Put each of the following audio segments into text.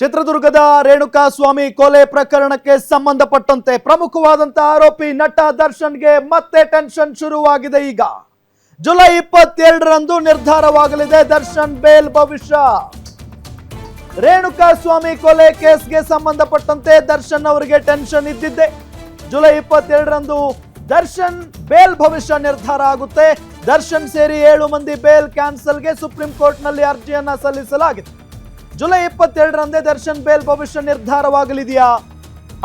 ಚಿತ್ರದುರ್ಗದ ರೇಣುಕಾ ಸ್ವಾಮಿ ಕೊಲೆ ಪ್ರಕರಣಕ್ಕೆ ಸಂಬಂಧಪಟ್ಟಂತೆ ಪ್ರಮುಖವಾದಂತಹ ಆರೋಪಿ ನಟ ದರ್ಶನ್ಗೆ ಮತ್ತೆ ಟೆನ್ಷನ್ ಶುರುವಾಗಿದೆ ಈಗ. ಜುಲೈ ಇಪ್ಪತ್ತೆರಡರಂದು ನಿರ್ಧಾರವಾಗಲಿದೆ ದರ್ಶನ್ ಬೇಲ್ ಭವಿಷ್ಯ. ರೇಣುಕಾ ಸ್ವಾಮಿ ಕೊಲೆ ಕೇಸ್ಗೆ ಸಂಬಂಧಪಟ್ಟಂತೆ ದರ್ಶನ್ ಅವರಿಗೆ ಟೆನ್ಷನ್ ಇದ್ದಿದ್ದೆ. ಜುಲೈ ಇಪ್ಪತ್ತೆರಡರಂದು ದರ್ಶನ್ ಬೇಲ್ ಭವಿಷ್ಯ ನಿರ್ಧಾರ ಆಗುತ್ತೆ. ದರ್ಶನ್ ಸೇರಿ ಏಳು ಮಂದಿ ಬೇಲ್ ಕ್ಯಾನ್ಸಲ್ಗೆ ಸುಪ್ರೀಂ ಕೋರ್ಟ್ನಲ್ಲಿ ಅರ್ಜಿಯನ್ನ ಸಲ್ಲಿಸಲಾಗಿದೆ. ಜುಲೈ ಇಪ್ಪತ್ತೆರಡರಂದೇ ದರ್ಶನ್ ಬೇಲ್ ಭವಿಷ್ಯ ನಿರ್ಧಾರವಾಗಲಿದೆಯಾ?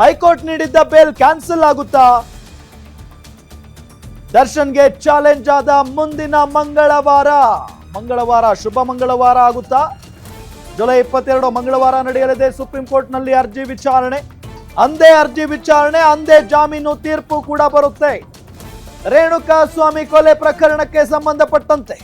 ಹೈಕೋರ್ಟ್ ನೀಡಿದ್ದ ಬೇಲ್ ಕ್ಯಾನ್ಸಲ್ ಆಗುತ್ತಾ? ದರ್ಶನ್ಗೆ ಚಾಲೆಂಜ್ ಆದ ಮುಂದಿನ ಮಂಗಳವಾರ. ಮಂಗಳವಾರ, ಶುಭ ಮಂಗಳವಾರ ಆಗುತ್ತಾ? ಜುಲೈ ಇಪ್ಪತ್ತೆರಡು ಮಂಗಳವಾರ ನಡೆಯಲಿದೆ ಸುಪ್ರೀಂ ಕೋರ್ಟ್ನಲ್ಲಿ ಅರ್ಜಿ ವಿಚಾರಣೆ. ಅಂದೇ ಅರ್ಜಿ ವಿಚಾರಣೆ, ಅಂದೇ ಜಾಮೀನು ತೀರ್ಪು ಕೂಡ ಬರುತ್ತೆ. ರೇಣುಕಾ ಸ್ವಾಮಿ ಕೊಲೆ ಪ್ರಕರಣಕ್ಕೆ ಸಂಬಂಧಪಟ್ಟಂತೆ.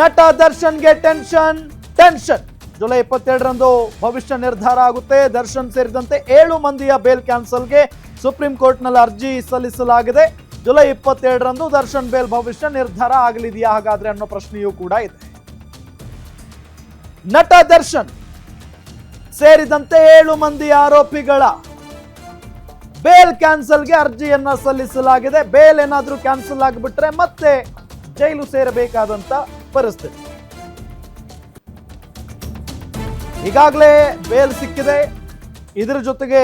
ನಟ ದರ್ಶನ್ಗೆ ಟೆನ್ಷನ್ ಟೆನ್ಷನ್. ಜುಲೈ ಇಪ್ಪತ್ತೆರಡರಂದು ಭವಿಷ್ಯ ನಿರ್ಧಾರ ಆಗುತ್ತೆ. ದರ್ಶನ್ ಸೇರಿದಂತೆ ಏಳು ಮಂದಿಯ ಬೇಲ್ ಕ್ಯಾನ್ಸಲ್ಗೆ ಸುಪ್ರೀಂ ಕೋರ್ಟ್ನಲ್ಲಿ ಅರ್ಜಿ ಸಲ್ಲಿಸಲಾಗಿದೆ. ಜುಲೈ ಇಪ್ಪತ್ತೆರಡರಂದು ದರ್ಶನ್ ಬೇಲ್ ಭವಿಷ್ಯ ನಿರ್ಧಾರ ಆಗಲಿದೆಯಾ ಹಾಗಾದ್ರೆ ಅನ್ನೋ ಪ್ರಶ್ನೆಯೂ ಕೂಡ ಇದೆ. ನಟ ದರ್ಶನ್ ಸೇರಿದಂತೆ ಏಳು ಮಂದಿ ಆರೋಪಿಗಳ ಬೇಲ್ ಕ್ಯಾನ್ಸಲ್ಗೆ ಅರ್ಜಿಯನ್ನ ಸಲ್ಲಿಸಲಾಗಿದೆ. ಬೇಲ್ ಏನಾದರೂ ಕ್ಯಾನ್ಸಲ್ ಆಗಿಬಿಟ್ರೆ ಮತ್ತೆ ಜೈಲು ಸೇರಬೇಕಾದಂತ ಪರಿಸ್ಥಿತಿ. ಈಗಾಗಲೇ ಬೇಲ್ ಸಿಕ್ಕಿದೆ. ಇದರ ಜೊತೆಗೆ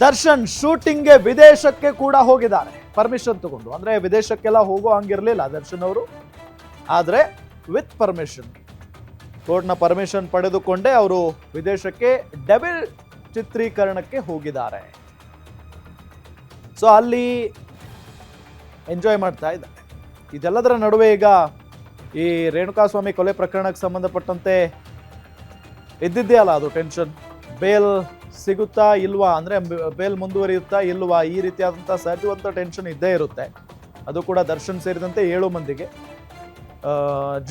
ದರ್ಶನ್ ಶೂಟಿಂಗ್ಗೆ ವಿದೇಶಕ್ಕೆ ಕೂಡ ಹೋಗಿದ್ದಾರೆ. ಪರ್ಮಿಷನ್ ತಗೊಂಡು. ಅಂದ್ರೆ ವಿದೇಶಕ್ಕೆಲ್ಲ ಹೋಗೋ ಹಂಗಿರ್ಲಿಲ್ಲ ದರ್ಶನ್ ಅವರು. ಆದರೆ ವಿತ್ ಪರ್ಮಿಷನ್ ಕೋರ್ಟ್ನ ಪರ್ಮಿಷನ್ ಪಡೆದುಕೊಂಡೇ ಅವರು ವಿದೇಶಕ್ಕೆ ಡಬಲ್ ಚಿತ್ರೀಕರಣಕ್ಕೆ ಹೋಗಿದ್ದಾರೆ. ಸೊ ಅಲ್ಲಿ ಎಂಜಾಯ್ ಮಾಡ್ತಾ ಇದ್ದಾರೆ. ಇದೆಲ್ಲದರ ನಡುವೆ ಈಗ ಈ ರೇಣುಕಾಸ್ವಾಮಿ ಕೊಲೆ ಪ್ರಕರಣಕ್ಕೆ ಸಂಬಂಧಪಟ್ಟಂತೆ ಇದ್ದಿದ್ದೇ ಅಲ್ಲ ಅದು ಟೆನ್ಷನ್ ಬೇಲ್ ಸಿಗುತ್ತಾ ಇಲ್ವಾ ಅಂದರೆ ಬೇಲ್ ಮುಂದುವರಿಯುತ್ತಾ ಇಲ್ವಾ ಈ ರೀತಿಯಾದಂಥ ಸಹಜವಂತ ಟೆನ್ಷನ್ ಇದ್ದೇ ಇರುತ್ತೆ. ಅದು ಕೂಡ ದರ್ಶನ್ ಸೇರಿದಂತೆ ಏಳು ಮಂದಿಗೆ.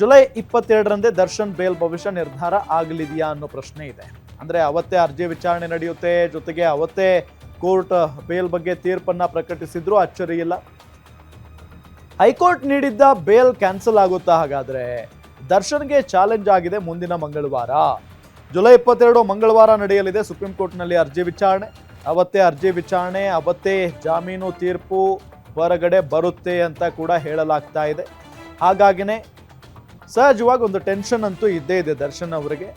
ಜುಲೈ ಇಪ್ಪತ್ತೆರಡರಂದೇ ದರ್ಶನ್ ಬೇಲ್ ಭವಿಷ್ಯ ನಿರ್ಧಾರ ಆಗಲಿದೆಯಾ ಅನ್ನೋ ಪ್ರಶ್ನೆ ಇದೆ. ಅಂದರೆ ಅವತ್ತೇ ಅರ್ಜಿ ವಿಚಾರಣೆ ನಡೆಯುತ್ತೆ, ಜೊತೆಗೆ ಅವತ್ತೇ ಕೋರ್ಟ್ ಬೇಲ್ ಬಗ್ಗೆ ತೀರ್ಪನ್ನ ಪ್ರಕಟಿಸಿದ್ರು, ಅಚ್ಚರಿ ಇಲ್ಲ. ಹೈಕೋರ್ಟ್ ನೀಡಿದ್ದ ಬೇಲ್ ಕ್ಯಾನ್ಸಲ್ ಆಗುತ್ತಾ ಹಾಗಾದ್ರೆ ದರ್ಶನ್ಗೆ ಚಾಲೆಂಜ್ ಆಗಿದೆ ಮುಂದಿನ ಮಂಗಳವಾರ. ಜುಲೈ ಇಪ್ಪತ್ತೆರಡು ಮಂಗಳವಾರ ನಡೆಯಲಿದೆ. ಸುಪ್ರೀಂ ಕೋರ್ಟ್ನಲ್ಲಿ ಅರ್ಜಿ ವಿಚಾರಣೆ. ಅವತ್ತೇ ಅರ್ಜಿ ವಿಚಾರಣೆ, ಅವತ್ತೇ ಜಾಮೀನು ತೀರ್ಪು ಹೊರಗಡೆ ಬರುತ್ತೆ ಅಂತ ಕೂಡ ಹೇಳಲಾಗ್ತಾ ಇದೆ. ಹಾಗಾಗಿನೇ ಸಹಜವಾಗಿ ಒಂದು ಟೆನ್ಷನ್ ಅಂತೂ ಇದ್ದೇ ಇದೆ ದರ್ಶನ್ ಅವರಿಗೆ.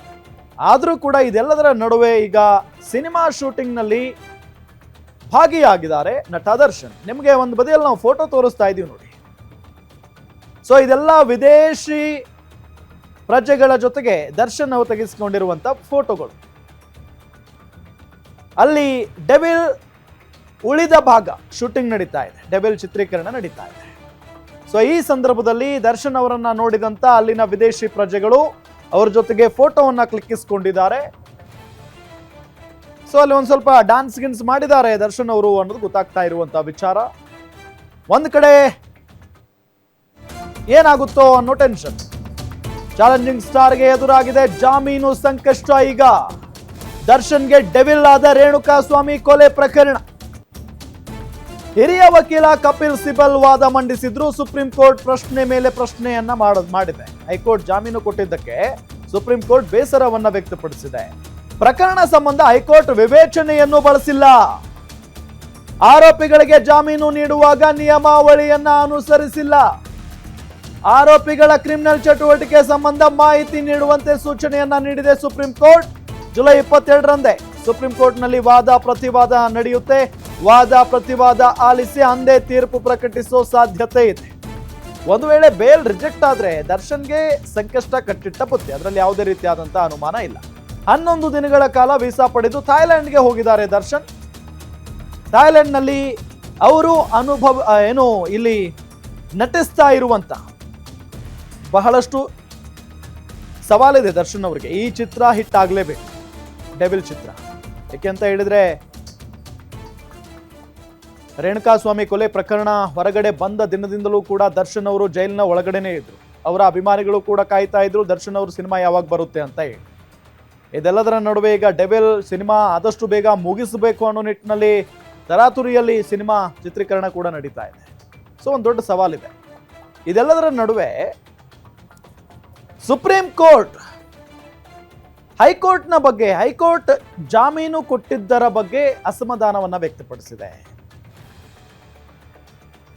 ಆದರೂ ಕೂಡ ಇದೆಲ್ಲದರ ನಡುವೆ ಈಗ ಸಿನಿಮಾ ಶೂಟಿಂಗ್ನಲ್ಲಿ ಭಾಗಿಯಾಗಿದ್ದಾರೆ ನಟ ದರ್ಶನ್. ನಿಮಗೆ ಒಂದು ಬದಿಯಲ್ಲಿ ನಾವು ಫೋಟೋ ತೋರಿಸ್ತಾ ಇದ್ದೀವಿ ನೋಡಿ. ಸೊ ಇದೆಲ್ಲ ವಿದೇಶಿ ಪ್ರಜೆಗಳ ಜೊತೆಗೆ ದರ್ಶನ್ ಅವರು ತೆಗೆಸಿಕೊಂಡಿರುವಂಥ ಫೋಟೋಗಳು. ಅಲ್ಲಿ ಡೆವಿಲ್ ಉಳಿದ ಭಾಗ ಶೂಟಿಂಗ್ ನಡೀತಾ ಇದೆ. ಡೆವಿಲ್ ಚಿತ್ರೀಕರಣ ನಡೀತಾ ಇದೆ. ಸೊ ಈ ಸಂದರ್ಭದಲ್ಲಿ ದರ್ಶನ್ ಅವರನ್ನ ನೋಡಿದಂತ ಅಲ್ಲಿನ ವಿದೇಶಿ ಪ್ರಜೆಗಳು ಅವ್ರ ಜೊತೆಗೆ ಫೋಟೋವನ್ನ ಕ್ಲಿಕ್ಕಿಸ್ಕೊಂಡಿದ್ದಾರೆ. ಸೊ ಅಲ್ಲಿ ಒಂದು ಸ್ವಲ್ಪ ಡಾನ್ಸ್ ಗಿನ್ಸ್ ಮಾಡಿದ್ದಾರೆ ದರ್ಶನ್ ಅವರು ಅನ್ನೋದು ಗೊತ್ತಾಗ್ತಾ ಇರುವಂತ ವಿಚಾರ. ಒಂದ್ ಕಡೆ ಏನಾಗುತ್ತೋ ಅನ್ನೋ ಟೆನ್ಷನ್ ಚಾಲೆಂಜಿಂಗ್ ಸ್ಟಾರ್ಗೆ ಎದುರಾಗಿದೆ ಜಾಮೀನು ಸಂಕಷ್ಟ ಈಗ. ದರ್ಶನ್ಗೆ ಡೆವಿಲ್ ಆದ ರೇಣುಕಾ ಸ್ವಾಮಿ ಕೊಲೆ ಪ್ರಕರಣ. ಹಿರಿಯ ವಕೀಲ ಕಪಿಲ್ ಸಿಬಲ್ ವಾದ ಮಂಡಿಸಿದ್ರು ಸುಪ್ರೀಂ ಕೋರ್ಟ್ ಪ್ರಶ್ನೆ ಮೇಲೆ ಪ್ರಶ್ನೆಯನ್ನ ಮಾಡೋದ್. ಹೈಕೋರ್ಟ್ ಜಾಮೀನು ಕೊಟ್ಟಿದ್ದಕ್ಕೆ ಸುಪ್ರೀಂ ಕೋರ್ಟ್ ಬೇಸರವನ್ನ ವ್ಯಕ್ತಪಡಿಸಿದೆ. ಪ್ರಕರಣ ಸಂಬಂಧ ಹೈಕೋರ್ಟ್ ವಿವೇಚನೆಯನ್ನು ಬಳಸಿಲ್ಲ. ಆರೋಪಿಗಳಿಗೆ ಜಾಮೀನು ನೀಡುವಾಗ ನಿಯಮಾವಳಿಯನ್ನ ಅನುಸರಿಸಿಲ್ಲ. ಆರೋಪಿಗಳ ಕ್ರಿಮಿನಲ್ ಚಟುವಟಿಕೆ ಸಂಬಂಧ ಮಾಹಿತಿ ನೀಡುವಂತೆ ಸೂಚನೆಯನ್ನ ನೀಡಿದೆ ಸುಪ್ರೀಂ ಕೋರ್ಟ್. ಜುಲೈ ಇಪ್ಪತ್ತೆರಡರಂದೇ ಸುಪ್ರೀಂ ಕೋರ್ಟ್ನಲ್ಲಿ ವಾದ ಪ್ರತಿವಾದ ನಡೆಯುತ್ತೆ. ವಾದ ಪ್ರತಿವಾದ ಆಲಿಸಿ ಅಂದೇ ತೀರ್ಪು ಪ್ರಕಟಿಸೋ ಸಾಧ್ಯತೆ ಇದೆ. ಒಂದು ವೇಳೆ ಬೇಲ್ ರಿಜೆಕ್ಟ್ ಆದ್ರೆ ದರ್ಶನ್ಗೆ ಸಂಕಷ್ಟ ಕಟ್ಟಿಟ್ಟ ಬುತ್ತಿ. ಅದರಲ್ಲಿ ಯಾವುದೇ ರೀತಿಯಾದಂತಹ ಅನುಮಾನ ಇಲ್ಲ. ಹನ್ನೊಂದು ದಿನಗಳ ಕಾಲ ವೀಸಾ ಪಡೆದು ಥಾಯ್ಲೆಂಡ್ಗೆ ಹೋಗಿದ್ದಾರೆ ದರ್ಶನ್. ಥಾಯ್ಲೆಂಡ್ನಲ್ಲಿ ಅವರು ಅನುಭವ, ಏನು, ಇಲ್ಲಿ ನಟಿಸ್ತಾ ಇರುವಂತ ಬಹಳಷ್ಟು ಸವಾಲಿದೆ ದರ್ಶನ್ ಅವರಿಗೆ. ಈ ಚಿತ್ರ ಹಿಟ್ ಆಗಲೇಬೇಕು. ಡೆವಿಲ್ ಚಿತ್ರ. ಯಾಕೆ ಅಂತ ಹೇಳಿದ್ರೆ ರೇಣುಕಾಸ್ವಾಮಿ ಕೊಲೆ ಪ್ರಕರಣ ಹೊರಗಡೆ ಬಂದ ದಿನದಿಂದಲೂ ಕೂಡ ದರ್ಶನ್ ಅವರು ಜೈಲಿನ ಒಳಗಡೆನೇ ಇದ್ರು. ಅವರ ಅಭಿಮಾನಿಗಳು ಕೂಡ ಕಾಯ್ತಾ ಇದ್ರು, ದರ್ಶನ್ ಅವರು ಸಿನಿಮಾ ಯಾವಾಗ ಬರುತ್ತೆ ಅಂತ ಹೇಳಿ. ಇದೆಲ್ಲದರ ನಡುವೆ ಈಗ ಡೆವಿಲ್ ಸಿನಿಮಾ ಆದಷ್ಟು ಬೇಗ ಮುಗಿಸಬೇಕು ಅನ್ನೋ ನಿಟ್ಟಿನಲ್ಲಿ ತರಾತುರಿಯಲ್ಲಿ ಸಿನಿಮಾ ಚಿತ್ರೀಕರಣ ಕೂಡ ನಡೀತಾ ಇದೆ. ಸೊ, ಒಂದು ದೊಡ್ಡ ಸವಾಲಿದೆ. ಇದೆಲ್ಲದರ ನಡುವೆ ಸುಪ್ರೀಂ ಕೋರ್ಟ್. ಹೈಕೋರ್ಟ್ನ ಬಗ್ಗೆ, ಹೈಕೋರ್ಟ್ ಜಾಮೀನು ಕೊಟ್ಟಿದ್ದರ ಬಗ್ಗೆ ಅಸಮಾಧಾನವನ್ನು ವ್ಯಕ್ತಪಡಿಸಿದೆ.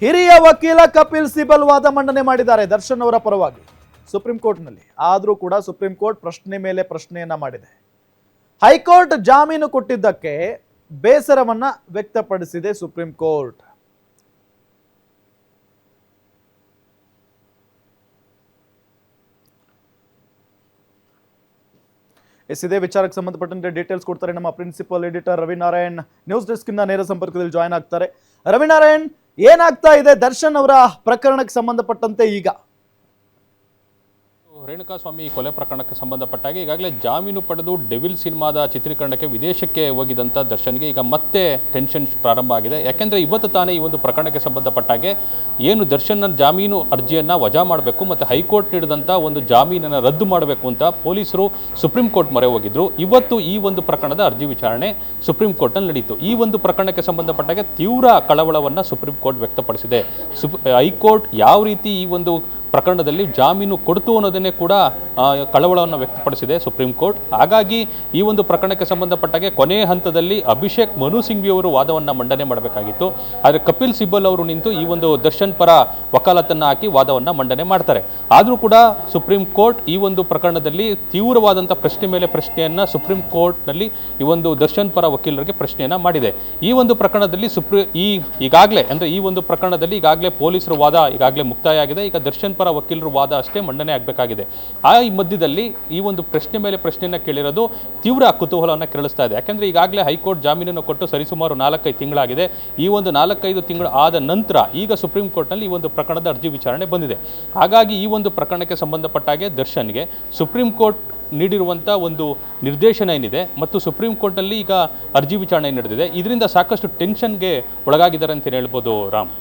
ಹಿರಿಯ ವಕೀಲ ಕಪಿಲ್ ಸಿಬಲ್ ವಾದ ಮಂಡನೆ ಮಾಡಿದ್ದಾರೆ ದರ್ಶನ್ ಅವರ ಪರವಾಗಿ. ಸುಪ್ರೀಂ ಕೋರ್ಟ್ನಲ್ಲಿ. ಆದರೂ ಕೂಡ ಸುಪ್ರೀಂ ಕೋರ್ಟ್ ಪ್ರಶ್ನೆ ಮೇಲೆ ಪ್ರಶ್ನೆಯನ್ನ ಮಾಡಿದೆ. ಹೈಕೋರ್ಟ್ ಜಾಮೀನು ಕೊಟ್ಟಿದ್ದಕ್ಕೆ ಬೇಸರವನ್ನ ವ್ಯಕ್ತಪಡಿಸಿದೆ ಸುಪ್ರೀಂ ಕೋರ್ಟ್. ಎಸ್ ಇದೇ ವಿಚಾರಕ್ಕೆ ಸಂಬಂಧಪಟ್ಟಂತೆ ಡೀಟೇಲ್ಸ್ ಕೊಡ್ತಾರೆ ನಮ್ಮ principal editor Ravinarayan. News desk ಇಂದ ನೇರ ಸಂಪರ್ಕದಲ್ಲಿ ಜಾಯ್ನ್ ಆಗ್ತಾರೆ. ರವಿನಾರಾಯಣ್, ಏನಾಗ್ತಾ ಇದೆ ದರ್ಶನ್ ಅವರ ಪ್ರಕರಣಕ್ಕೆ ಸಂಬಂಧಪಟ್ಟಂತೆ ಈಗ? ರೇಣುಕಾಸ್ವಾಮಿ ಕೊಲೆ ಪ್ರಕರಣಕ್ಕೆ ಸಂಬಂಧಪಟ್ಟಾಗಿ ಈಗಾಗಲೇ ಜಾಮೀನು ಪಡೆದು ಡೆವಿಲ್ ಸಿನಿಮಾದ ಚಿತ್ರೀಕರಣಕ್ಕೆ ವಿದೇಶಕ್ಕೆ ಹೋಗಿದಂಥ ದರ್ಶನ್ಗೆ ಈಗ ಮತ್ತೆ ಟೆನ್ಷನ್ ಪ್ರಾರಂಭ ಆಗಿದೆ. ಯಾಕೆಂದರೆ ಇವತ್ತು ತಾನೇ ಈ ಒಂದು ಪ್ರಕರಣಕ್ಕೆ ಸಂಬಂಧಪಟ್ಟಾಗೆ ಏನು ದರ್ಶನ್ನ ಜಾಮೀನು ಅರ್ಜಿಯನ್ನು ವಜಾ ಮಾಡಬೇಕು ಮತ್ತು ಹೈಕೋರ್ಟ್ ನೀಡಿದಂಥ ಒಂದು ಜಾಮೀನನ್ನು ರದ್ದು ಮಾಡಬೇಕು ಅಂತ ಪೊಲೀಸರು ಸುಪ್ರೀಂ ಕೋರ್ಟ್ ಮೊರೆ ಹೋಗಿದ್ರು. ಇವತ್ತು ಈ ಒಂದು ಪ್ರಕರಣದ ಅರ್ಜಿ ವಿಚಾರಣೆ ಸುಪ್ರೀಂ ಕೋರ್ಟ್ನಲ್ಲಿ ನಡೆಯಿತು ಈ ಒಂದು ಪ್ರಕರಣಕ್ಕೆ ಸಂಬಂಧಪಟ್ಟಾಗೆ ತೀವ್ರ ಕಳವಳವನ್ನು ಸುಪ್ರೀಂ ಕೋರ್ಟ್ ವ್ಯಕ್ತಪಡಿಸಿದೆ. ಸುಪ್ ಹೈಕೋರ್ಟ್ ಯಾವ ರೀತಿ ಈ ಒಂದು ಪ್ರಕರಣದಲ್ಲಿ ಜಾಮೀನು ಕೊಡ್ತು ಅನ್ನೋದನ್ನೇ ಕೂಡ ಕಳವಳವನ್ನು ವ್ಯಕ್ತಪಡಿಸಿದೆ ಸುಪ್ರೀಂ ಕೋರ್ಟ್. ಹಾಗಾಗಿ ಈ ಒಂದು ಪ್ರಕರಣಕ್ಕೆ ಸಂಬಂಧಪಟ್ಟಾಗೆ ಕೊನೆಯ ಹಂತದಲ್ಲಿ ಅಭಿಷೇಕ್ ಮನು ಸಿಂಘ್ವಿ ಅವರು ವಾದವನ್ನು ಮಂಡನೆ ಮಾಡಬೇಕಾಗಿತ್ತು. ಆದರೆ ಕಪಿಲ್ ಸಿಬ್ಬಲ್ ಅವರು ನಿಂತು ಈ ಒಂದು ದರ್ಶನ್ ಪರ ವಕಾಲತನ್ನು ಹಾಕಿ ವಾದವನ್ನು ಮಂಡನೆ ಮಾಡ್ತಾರೆ. ಆದರೂ ಕೂಡ ಸುಪ್ರೀಂ ಕೋರ್ಟ್ ಈ ಒಂದು ಪ್ರಕರಣದಲ್ಲಿ ತೀವ್ರವಾದಂಥ ಪ್ರಶ್ನೆ ಮೇಲೆ ಪ್ರಶ್ನೆಯನ್ನು ಸುಪ್ರೀಂ ಕೋರ್ಟ್ನಲ್ಲಿ ಈ ಒಂದು ದರ್ಶನ್ ಪರ ವಕೀಲರಿಗೆ ಪ್ರಶ್ನೆಯನ್ನು ಮಾಡಿದೆ. ಈ ಒಂದು ಪ್ರಕರಣದಲ್ಲಿ ಸುಪ್ರೀ, ಈ ಈಗಾಗಲೇ, ಅಂದರೆ ಈ ಒಂದು ಪ್ರಕರಣದಲ್ಲಿ ಈಗಾಗಲೇ ಪೊಲೀಸರು ವಾದ ಈಗಾಗಲೇ ಮುಕ್ತಾಯ ಆಗಿದೆ. ಈಗ ದರ್ಶನ್ ಪರ ವಕೀಲರು ವಾದ ಅಷ್ಟೇ ಮಂಡನೆ ಆಗಬೇಕಾಗಿದೆ. ಆ ಈ ಮಧ್ಯದಲ್ಲಿ ಈ ಒಂದು ಪ್ರಶ್ನೆ ಮೇಲೆ ಪ್ರಶ್ನೆಯನ್ನು ಕೇಳಿರೋದು ತೀವ್ರ ಕುತೂಹಲವನ್ನು ಕೆರಳಿಸ್ತಾ ಇದೆ. ಯಾಕೆಂದರೆ ಈಗಾಗಲೇ ಹೈಕೋರ್ಟ್ ಜಾಮೀನನ್ನು ಕೊಟ್ಟು ಸರಿಸುಮಾರು ನಾಲ್ಕೈದು ತಿಂಗಳಾಗಿದೆ. ಈ ಒಂದು ನಾಲ್ಕೈದು ತಿಂಗಳು ಆದ ನಂತರ ಈಗ ಸುಪ್ರೀಂ ಕೋರ್ಟ್ನಲ್ಲಿ ಈ ಒಂದು ಪ್ರಕರಣದ ಅರ್ಜಿ ವಿಚಾರಣೆ ಬಂದಿದೆ. ಹಾಗಾಗಿ ಈ ಒಂದು ಪ್ರಕರಣಕ್ಕೆ ಸಂಬಂಧಪಟ್ಟಾಗೆ ದರ್ಶನ್ಗೆ ಸುಪ್ರೀಂ ಕೋರ್ಟ್ ನೀಡಿರುವಂಥ ಒಂದು ನಿರ್ದೇಶನ ಏನಿದೆ ಮತ್ತು ಸುಪ್ರೀಂ ಕೋರ್ಟ್ನಲ್ಲಿ ಈಗ ಅರ್ಜಿ ವಿಚಾರಣೆ ನಡೆದಿದೆ. ಇದರಿಂದ ಸಾಕಷ್ಟು ಟೆನ್ಷನ್ಗೆ ಒಳಗಾಗಿದ್ದಾರೆ ಅಂತ ಹೇಳ್ಬೋದು ರಾಮ್?